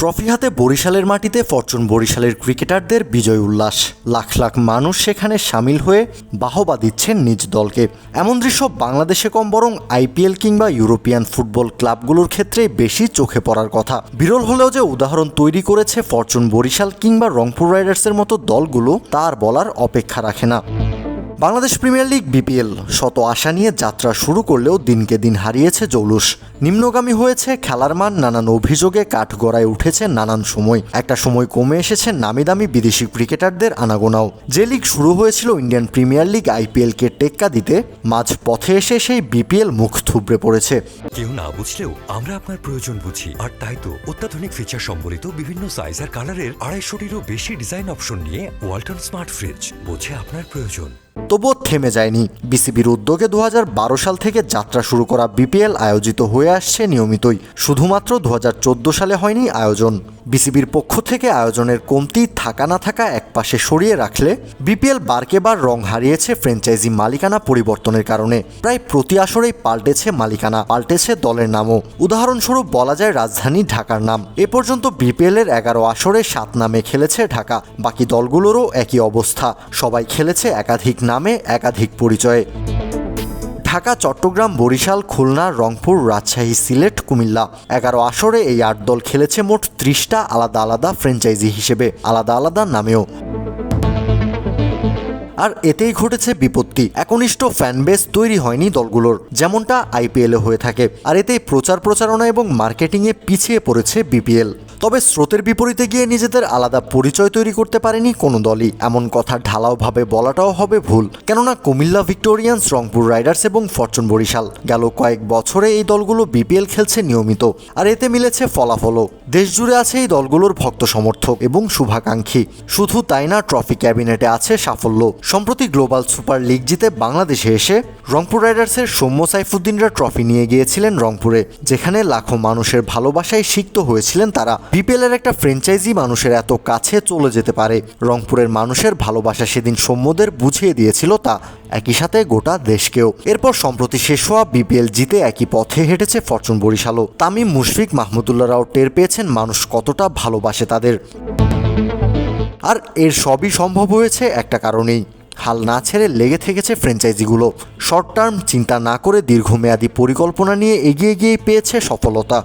Trophy হাতে বরিশালের মাটিতে, ফরচুন বরিশালের ক্রিকেটারদের বিজয় উল্লাস। লাখ লাখ মানুষ সেখানে সামিল হয়ে বাহবা দিচ্ছেন নিজ দলকে। এমন দৃশ্য বাংলাদেশে কম বরং আইপিএল কিংবা ইউরোপিয়ান ফুটবল ক্লাবগুলোর ক্ষেত্রে বেশি চোখে পড়ার কথা। বিরল হলেও যে উদাহরণ তৈরি করেছে ফরচুন বরিশাল কিংবা রংপুর রাইডার্সের মতো দলগুলো, তার বলার অপেক্ষা রাখে না। বাংলাদেশ প্রিমিয়ার লিগ, বিপিএল শত আশা নিয়ে যাত্রা শুরু করলেও দিনকে দিন হারিয়েছে জৌলুস। নিম্নগামী হয়েছে খেলার মান, নানান অভিযোগে কাঠগড়ায় উঠেছে নানান সময়। একটা সময় কমে এসেছে নামি দামি বিদেশি ক্রিকেটারদের আনাগোনাও। যে লিগ শুরু হয়েছিল ইন্ডিয়ান প্রিমিয়ার লিগ আইপিএলকে টেক্কা দিতে, মাঝ পথে এসে সেই বিপিএল মুখ থুবড়ে পড়েছে। কেউ না বুঝলেও আমরা আপনার প্রয়োজন বুঝি। আর তাই তো অত্যাধুনিক ফিচার সম্বলিত বিভিন্ন সাইজ আর কালারের আড়াইশোটিরও বেশি ডিজাইন অপশন নিয়ে ওয়ালটন স্মার্ট ফ্রিজ বোঝে আপনার প্রয়োজন। তবুও থেমে যায়নি। বিসিবির উদ্যোগে দু হাজার বারো সাল থেকে যাত্রা শুরু করা বিপিএল আয়োজিত হয়ে আসছে নিয়মিতই। শুধুমাত্র দু হাজার চোদ্দ সালে হয়নি আয়োজন। বিসিবির পক্ষ থেকে আয়োজনের কমতি থাকা না থাকা একপাশে সরিয়ে রাখলে বিপিএল বারকে বার রং হারিয়েছে ফ্র্যাঞ্চাইজি মালিকানা পরিবর্তনের কারণে। প্রায় প্রতি আসরেই পাল্টেছে মালিকানা, পাল্টেছে দলের নামও। উদাহরণস্বরূপ বলা যায় রাজধানী ঢাকার নাম। এ পর্যন্ত বিপিএল এর এগারো আসরে সাত নামে খেলেছে ঢাকা। বাকি দলগুলোরও একই অবস্থা। সবাই খেলেছে একাধিক নামে। একাধিক পরিচয়ে। ঢাকা, চট্টগ্রাম, বরিশাল, খুলনা, রংপুর, রাজশাহী, সিলেট, কুমিল্লা। এগারো আসরে এই আট দল খেলেছে মোট ত্রিশটা আলাদা আলাদা ফ্র্যাঞ্চাইজি হিসেবে, আলাদা আলাদা নামেও। আর এতেই ঘটেছে বিপত্তি। একনিষ্ঠ ফ্যানবেস তৈরি হয়নি দলগুলোর, যেমনটা আইপিএলে হয়ে থাকে। আর এতেই প্রচার প্রচারণা এবং মার্কেটিংয়ে পিছিয়ে পড়েছে বিপিএল। তবে স্রোতের বিপরীতে গিয়ে নিজেদের আলাদা পরিচয় তৈরি করতে পারেনি কোনো দলই। এমন কথা ঢালাওভাবে বলাটাও হবে ভুল। কেননা কুমিল্লা ভিক্টোরিয়ান্স, রংপুর রাইডার্স এবং ফরচুন বরিশাল। গেল কয়েক বছরে এই দলগুলো বিপিএল খেলছে নিয়মিত, আর এতে মিলেছে ফলাফলও। দেশ জুড়ে আছে এই দলগুলোর ভক্ত সমর্থক এবং শুভাকাঙ্ক্ষী। শুধু তাই না, ট্রফি ক্যাবিনেটে আছে সাফল্য। সম্প্রতি গ্লোবাল সুপার লিগ জিতে বাংলাদেশে এসে রংপুর রাইডার্সের সৌম্য সাইফুদ্দিনরা ট্রফি নিয়ে গিয়েছিলেন রংপুরে, যেখানে লাখো মানুষের ভালোবাসায় সিক্ত হয়েছিলেন তারা। বিপিএল এর একটা ফ্র্যাঞ্চাইজি মানুষের এত কাছে চলে যেতে পারে। রংপুরের মানুষের ভালোবাসা সেদিন সৌম্যদের বুঝিয়ে দিয়েছিল তা। একই সাথে গোটা দেশকেও। এরপর সম্প্রতি শেষ হওয়া বিপিএল জিতে একই পথে হেঁটেছে ফরচুন বরিশালও। তামিম মুশফিক মাহমুদুল্লাহরাও টের পেয়েছেন মানুষ কতটা ভালোবাসে তাদের। আর এর সবই সম্ভব হয়েছে একটা কারণেই। হাল না ছেড়ে লেগে থেকেছে ফ্র্যাঞ্চাইজিগুলো। শর্ট টার্ম চিন্তা না করে দীর্ঘমেয়াদী পরিকল্পনা নিয়ে এগিয়ে গিয়েই পেয়েছে সফলতা।